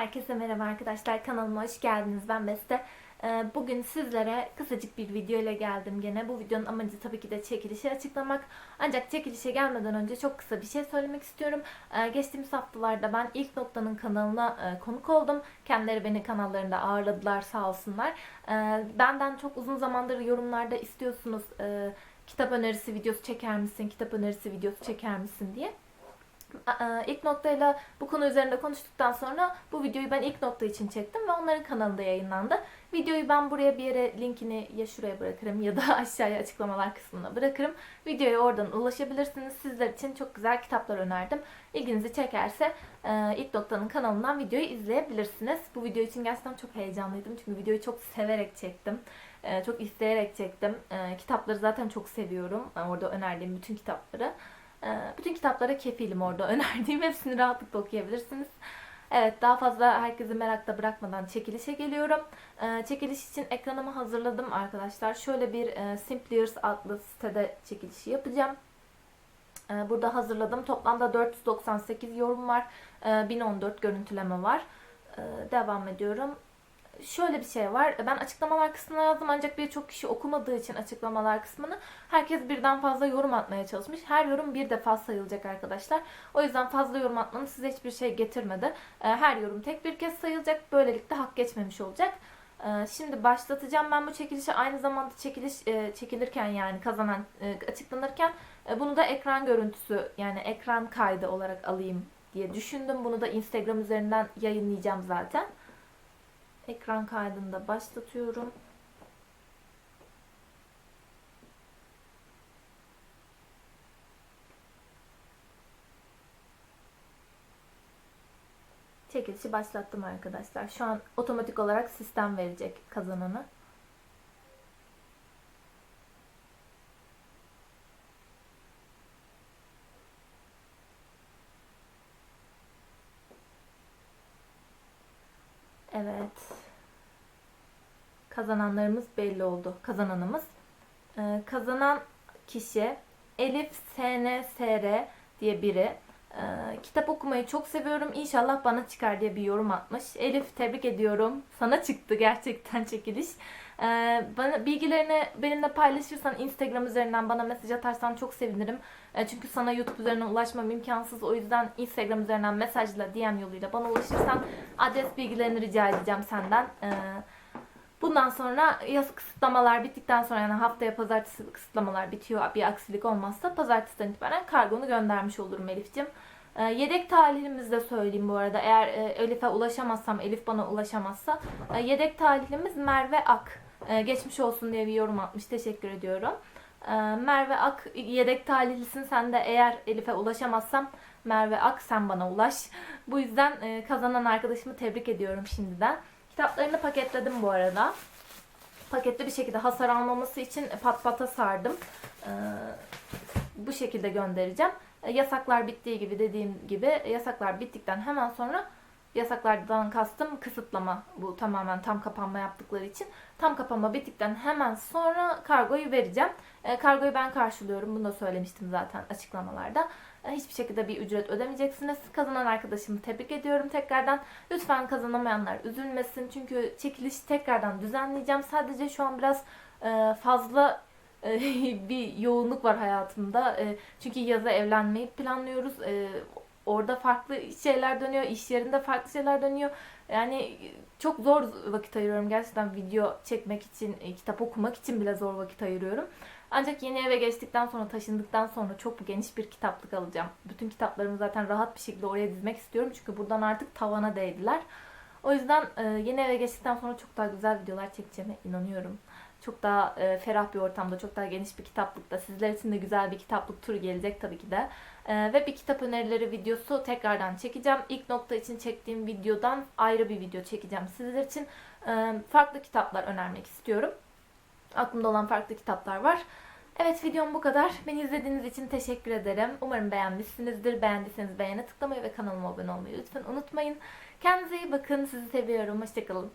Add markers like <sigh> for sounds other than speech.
Herkese merhaba arkadaşlar. Kanalıma hoş geldiniz. Ben Beste. Ee, Bugün sizlere kısacık bir video ile geldim gene. Bu videonun amacı tabii ki de çekilişi açıklamak. Ancak çekilişe gelmeden önce çok kısa bir şey söylemek istiyorum. Ee, Geçtiğimiz haftalarda ben ilk noktanın kanalına e, konuk oldum. Kendileri beni kanallarında ağırladılar sağ olsunlar. Ee, Benden çok uzun zamandır yorumlarda istiyorsunuz e, kitap önerisi videosu çeker misin, kitap önerisi videosu çeker misin diye. Aa, İlk noktayla bu konu üzerinde konuştuktan sonra bu videoyu ben ilk nokta için çektim ve onların kanalında yayınlandı. Videoyu ben buraya bir yere linkini ya şuraya bırakırım ya da <laughs> aşağıya açıklamalar kısmına bırakırım. Videoya oradan ulaşabilirsiniz. Sizler için çok güzel kitaplar önerdim. İlginizi çekerse e, ilk noktanın kanalından videoyu izleyebilirsiniz. Bu video için gerçekten çok heyecanlıydım çünkü videoyu çok severek çektim. E, Çok isteyerek çektim. E, Kitapları zaten çok seviyorum. E, Orada önerdiğim bütün kitapları. Ee, Bütün kitaplara kefilim orada <laughs> önerdiğim hepsini rahatlıkla okuyabilirsiniz. Evet daha fazla herkesi merakta bırakmadan çekilişe geliyorum. Ee, Çekiliş için ekranımı hazırladım arkadaşlar. Şöyle bir e, Simpliers adlı sitede çekilişi yapacağım. Ee, Burada hazırladım. Toplamda 498 yorum var. Ee, 1014 görüntüleme var. Devam ediyorum şöyle bir şey var. Ben açıklamalar kısmına yazdım ancak birçok kişi okumadığı için açıklamalar kısmını herkes birden fazla yorum atmaya çalışmış. Her yorum bir defa sayılacak arkadaşlar. O yüzden fazla yorum atmanız size hiçbir şey getirmedi. Ee, Her yorum tek bir kez sayılacak. Böylelikle hak geçmemiş olacak. Ee, Şimdi başlatacağım ben bu çekilişi. Aynı zamanda çekiliş e, çekilirken yani kazanan e, açıklanırken e, bunu da ekran görüntüsü yani ekran kaydı olarak alayım diye düşündüm. Bunu da Instagram üzerinden yayınlayacağım zaten. Ekran kaydını da başlatıyorum. Çekilişi başlattım arkadaşlar. Şu an otomatik olarak sistem verecek kazananı. Evet. Kazananlarımız belli oldu. Kazananımız. Ee, kazanan kişi Elif SNSR diye biri. Ee, kitap okumayı çok seviyorum. İnşallah bana çıkar diye bir yorum atmış. Elif tebrik ediyorum. Sana çıktı gerçekten <laughs> çekiliş. Ee, bana bilgilerini benimle paylaşırsan Instagram üzerinden bana mesaj atarsan çok sevinirim. Ee, çünkü sana YouTube üzerinden ulaşmam imkansız. O yüzden Instagram üzerinden mesajla DM yoluyla bana ulaşırsan adres bilgilerini rica edeceğim senden. Ee, Bundan sonra yaz kısıtlamalar bittikten sonra yani haftaya pazartesi kısıtlamalar bitiyor bir aksilik olmazsa pazartesiden itibaren kargonu göndermiş olurum Elif'ciğim. Ee, yedek talihimizi de söyleyeyim bu arada. Eğer e, Elif'e ulaşamazsam, Elif bana ulaşamazsa e, yedek talihimiz Merve Ak. E, geçmiş olsun diye bir yorum atmış. Teşekkür ediyorum. Merve Ak yedek talihlisin. Sen de eğer Elif'e ulaşamazsam Merve Ak sen bana ulaş. Bu yüzden kazanan arkadaşımı tebrik ediyorum şimdiden. Kitaplarını paketledim bu arada. Paketli bir şekilde hasar almaması için pat pata sardım. Ee, bu şekilde göndereceğim. E, Yasaklar bittiği gibi dediğim gibi yasaklar bittikten hemen sonra yasaklardan kastım kısıtlama bu tamamen tam kapanma yaptıkları için tam kapanma bittikten hemen sonra kargoyu vereceğim. E, kargoyu ben karşılıyorum. Bunu da söylemiştim zaten açıklamalarda. E, hiçbir şekilde bir ücret ödemeyeceksiniz. Kazanan arkadaşımı tebrik ediyorum tekrardan. Lütfen kazanamayanlar üzülmesin. Çünkü çekiliş tekrardan düzenleyeceğim. Sadece şu an biraz e, fazla e, <laughs> bir yoğunluk var hayatımda. E, çünkü yaza evlenmeyi planlıyoruz. E, Orada farklı şeyler dönüyor, iş yerinde farklı şeyler dönüyor. Yani çok zor vakit ayırıyorum gerçekten video çekmek için, e, kitap okumak için bile zor vakit ayırıyorum. Ancak yeni eve geçtikten sonra, taşındıktan sonra çok geniş bir kitaplık alacağım. Bütün kitaplarımı zaten rahat bir şekilde oraya dizmek istiyorum. Çünkü buradan artık tavana değdiler. O yüzden e, yeni eve geçtikten sonra çok daha güzel videolar çekeceğime inanıyorum. Çok daha e, ferah bir ortamda, çok daha geniş bir kitaplıkta. Sizler için de güzel bir kitaplık turu gelecek tabii ki de. E, ve bir kitap önerileri videosu tekrardan çekeceğim. İlk nokta için çektiğim videodan ayrı bir video çekeceğim sizler için. E, farklı kitaplar önermek istiyorum. Aklımda olan farklı kitaplar var. Evet videom bu kadar. Beni izlediğiniz için teşekkür ederim. Umarım beğenmişsinizdir. Beğendiyseniz beğene tıklamayı ve kanalıma abone olmayı lütfen unutmayın. Kendinize iyi bakın. Sizi seviyorum. Hoşçakalın.